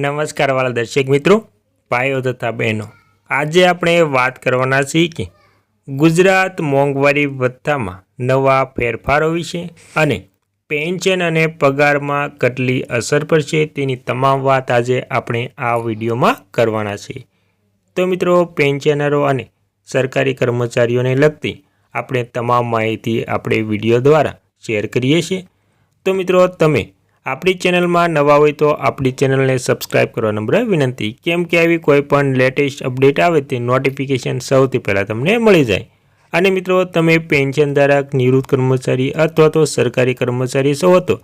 નમસ્કાર વાલા દર્શક મિત્રો, ભાઈઓ તથા બહેનો. આજે આપણે વાત કરવાના છીએ કે ગુજરાત મોંઘવારી ભથ્થામાં નવા ફેરફારો વિશે અને પેન્શન અને પગારમાં કેટલી અસર પડશે તેની તમામ વાત આજે આપણે આ વિડીયોમાં કરવાના છે તો મિત્રો, પેન્શનરો અને સરકારી કર્મચારીઓને લગતી આપણે તમામ માહિતી આપણે વીડિયો દ્વારા શેર કરીએ છીએ. તો મિત્રો, તમે આપણી ચેનલમાં નવા હોય તો આપણી ચેનલને સબસ્ક્રાઇબ કરવા નંબર વિનંતી. કેમ કે આવી કોઈ પણ લેટેસ્ટ અપડેટ આવે તે નોટિફિકેશન સૌથી પહેલાં તમને મળી જાય. અને મિત્રો, તમે પેન્શન ધારક, નિવૃત્ત કર્મચારી અથવા તો સરકારી કર્મચારી છો હતો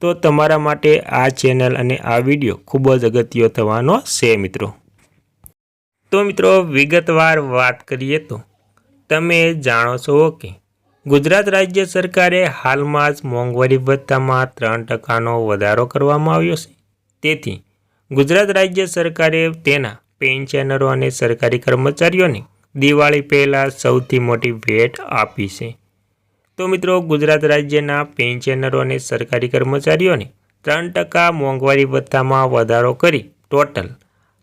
તો તમારા માટે આ ચેનલ અને આ વીડિયો ખૂબ જ અગત્ય થવાનો છે મિત્રો. તો મિત્રો, વિગતવાર વાત કરીએ તો, તમે જાણો છો કે ગુજરાત રાજ્ય સરકારે હાલમાં જ મોંઘવારી ભથ્થામાં ત્રણ ટકાનો વધારો કરવામાં આવ્યો છે. તેથી, ગુજરાત રાજ્ય સરકારે તેના પેન્શનરો અને સરકારી કર્મચારીઓને દિવાળી પહેલાં સૌથી મોટી ભેટ આપી છે. તો મિત્રો, ગુજરાત રાજ્યના પેન્શનરો અને સરકારી કર્મચારીઓને ત્રણ ટકા મોંઘવારી ભથ્થામાં વધારો કરી ટોટલ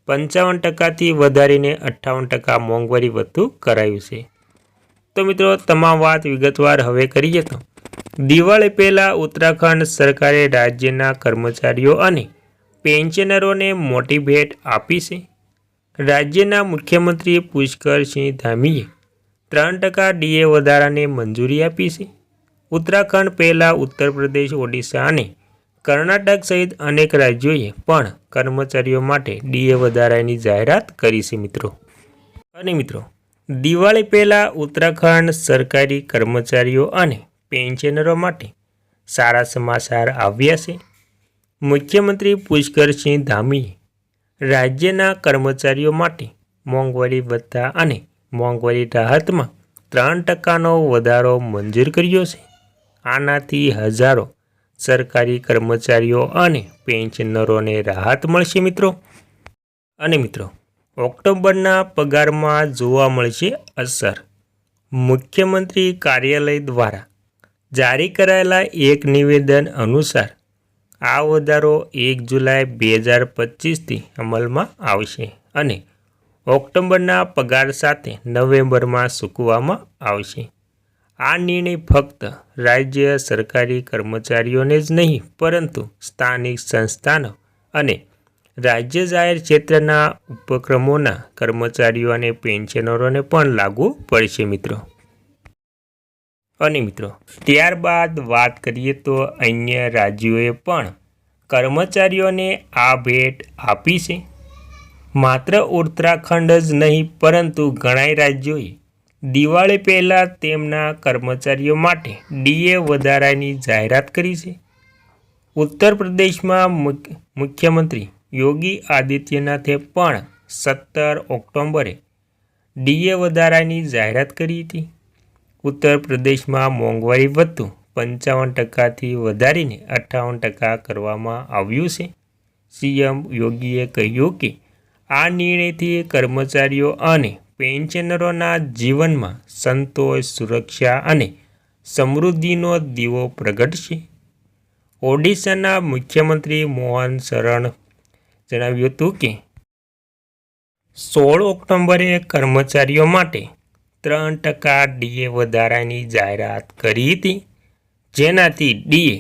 પંચાવન ટકાથી વધારીને અઠ્ઠાવન ટકા મોંઘવારી ભથ્થું કરાયું છે. તો મિત્રો, તમામ વાત વિગતવાર હવે કરીએ તો. દિવાળી પહેલાં ઉત્તરાખંડ સરકારે રાજ્યના કર્મચારીઓ અને પેન્શનરોને મોટી ભેટ આપી છે. રાજ્યના મુખ્યમંત્રી પુષ્કરસિંહ ધામીએ ત્રણ ટકા ડીએ વધારાને મંજૂરી આપી છે. ઉત્તરાખંડ પહેલાં ઉત્તર પ્રદેશ, ઓડિશા અને કર્ણાટક સહિત અનેક રાજ્યોએ પણ કર્મચારીઓ માટે ડીએ વધારાની જાહેરાત કરી છે મિત્રો. અને મિત્રો દિવાળી પહેલાં ઉત્તરાખંડ સરકારી કર્મચારીઓ અને પેન્શનરો માટે સારા સમાચાર આવ્યા છે. મુખ્યમંત્રી પુષ્કરસિંહ ધામીએ રાજ્યના કર્મચારીઓ માટે મોંઘવારી ભથ્થા અને મોંઘવારી રાહતમાં ત્રણ ટકાનો વધારો મંજૂર કર્યો છે. આનાથી હજારો સરકારી કર્મચારીઓ અને પેન્શનરોને રાહત મળશે મિત્રો. અને મિત્રો ઓક્ટોબરના પગારમાં જોવા મળશે અસર. મુખ્યમંત્રી કાર્યાલય દ્વારા જારી કરાયેલા એક નિવેદન અનુસાર આ વધારો એક જુલાઈ બે હજાર પચીસથી અમલમાં આવશે અને ઓક્ટોબરના પગાર સાથે નવેમ્બરમાં ચૂકવવામાં આવશે. આ નિર્ણય ફક્ત રાજ્ય સરકારી કર્મચારીઓને જ નહીં, પરંતુ સ્થાનિક સંસ્થાનો અને રાજ્ય જાહેર ક્ષેત્રના ઉપક્રમોના કર્મચારીઓ અને પેન્શનરોને પણ લાગુ પડશે મિત્રો. અને મિત્રો, ત્યારબાદ વાત કરીએ તો અન્ય રાજ્યોએ પણ કર્મચારીઓને આ ભેટ આપી છે. માત્ર ઉત્તરાખંડ જ નહીં, પરંતુ ઘણા રાજ્યોએ દિવાળી પહેલાં તેમના કર્મચારીઓ માટે ડીએ વધારાની જાહેરાત કરી છે. ઉત્તર પ્રદેશમાં મુખ્યમંત્રી યોગી આદિત્યનાથે પણ સત્તર ઓક્ટોબરે ડીએ વધારાની જાહેરાત કરી હતી. ઉત્તર પ્રદેશમાં મોંઘવારી વધતું પંચાવન ટકાથી વધારીને અઠ્ઠાવન ટકા કરવામાં આવ્યું છે. સીએમ યોગીએ કહ્યું કે, આ નિર્ણયથી કર્મચારીઓ અને પેન્શનરોના જીવનમાં સંતોષ, સુરક્ષા અને સમૃદ્ધિનો દીવો પ્રગટશે. ઓડિશાના મુખ્યમંત્રી મોહન શરણ જણાવ્યું હતું કે સોળ ઓક્ટોબરે કર્મચારીઓ માટે ત્રણ ટકા ડીએ વધારાની જાહેરાત કરી હતી, જેનાથી ડીએ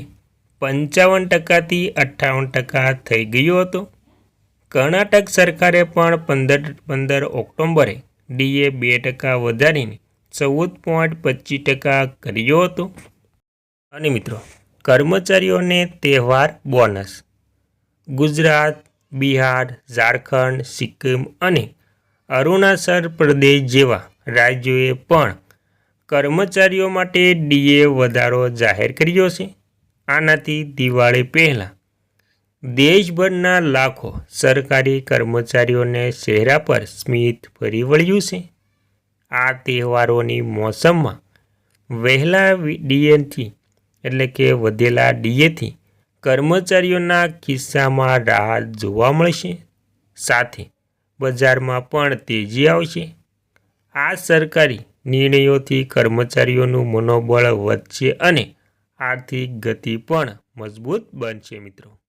પંચાવન ટકાથી અઠ્ઠાવન ટકા થઈ ગયો હતો. કર્ણાટક સરકારે પણ પંદર પંદર ઓક્ટોબરે ડીએ બે ટકા વધારીને ચૌદ પોઈન્ટ પચીસ ટકા કર્યો હતો. અને મિત્રો, કર્મચારીઓને તહેવાર બોનસ, ગુજરાત બિહાર, ઝારખંડ, સિક્કિમ અને અરુણાચલ પ્રદેશ જેવા રાજ્યોએ પણ કર્મચારીઓ માટે ડીએ વધારો જાહેર કર્યો છે. આનાથી દિવાળી પહેલાં દેશભરના લાખો સરકારી કર્મચારીઓને ચહેરા પર સ્મિત ફરી વળ્યું છે. આ તહેવારોની મોસમમાં વહેલા ડીએથી એટલે કે વધેલા ડીએથી કર્મચારીઓના કિસ્સામાં રાહત જોવા મળશે. સાથે બજારમાં પણ તેજી આવશે. આ સરકારી નિર્ણયોથી કર્મચારીઓનું મનોબળ વધશે અને આર્થિક ગતિ પણ મજબૂત બનશે મિત્રો.